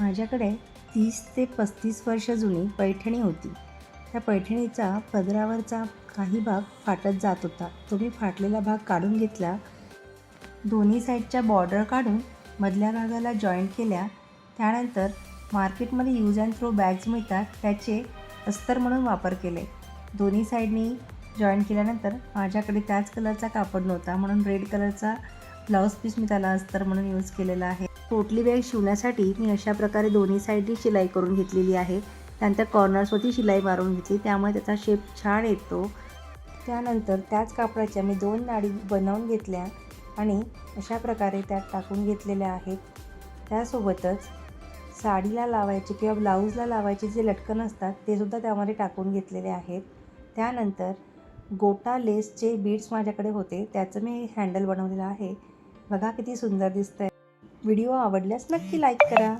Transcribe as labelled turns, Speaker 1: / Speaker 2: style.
Speaker 1: माझ्याकडे तीस ते पस्तीस वर्ष जुनी पैठणी होती. त्या पैठणीचा पदरावरचा काही भाग फाटत जात होता. तो मी फाटलेला भाग काढून घेतला दोन्ही साईडच्या बॉर्डर काढून मधल्या भागाला जॉईंट केल्या त्यानंतर मार्केटमध्ये यूज अँड थ्रो बॅग्स मिळतात त्याचे अस्तर म्हणून वापर केले. दोन्ही साईडनी जॉईन केल्यानंतर माझ्याकडे त्याच कलरचा कापड नव्हता म्हणून रेड कलरचा ब्लाऊज पीस मी त्याला अस्तर म्हणून यूज केलेला आहे. पोटली बॅग शिवण्यासाठी मी अशा प्रकारे दोन्ही साईडनी शिलाई करून घेतलेली आहे. त्यानंतर कॉर्नर्सवरती शिलाई मारून घेतली. त्यामुळे त्याचा शेप छान येतो. त्यानंतर त्याच कापडाच्या मी दोन नाडी बनवून घेतल्या आणि अशा प्रकारे त्यात टाकून घेतलेल्या आहेत. त्यासोबतच साडीला लावायचे किंवा ब्लाऊजला लावायचे जे लटकन असतात ते सुद्धा त्यामध्ये टाकून घेतलेले आहेत. त्यानंतर गोटा लेसचे बीड्स माझ्याकडे होते त्याचं मी हँडल बनवलेलं आहे. बघा किती सुंदर दिसतं आहे व्हिडिओ आवडल्यास नक्की लाईक करा.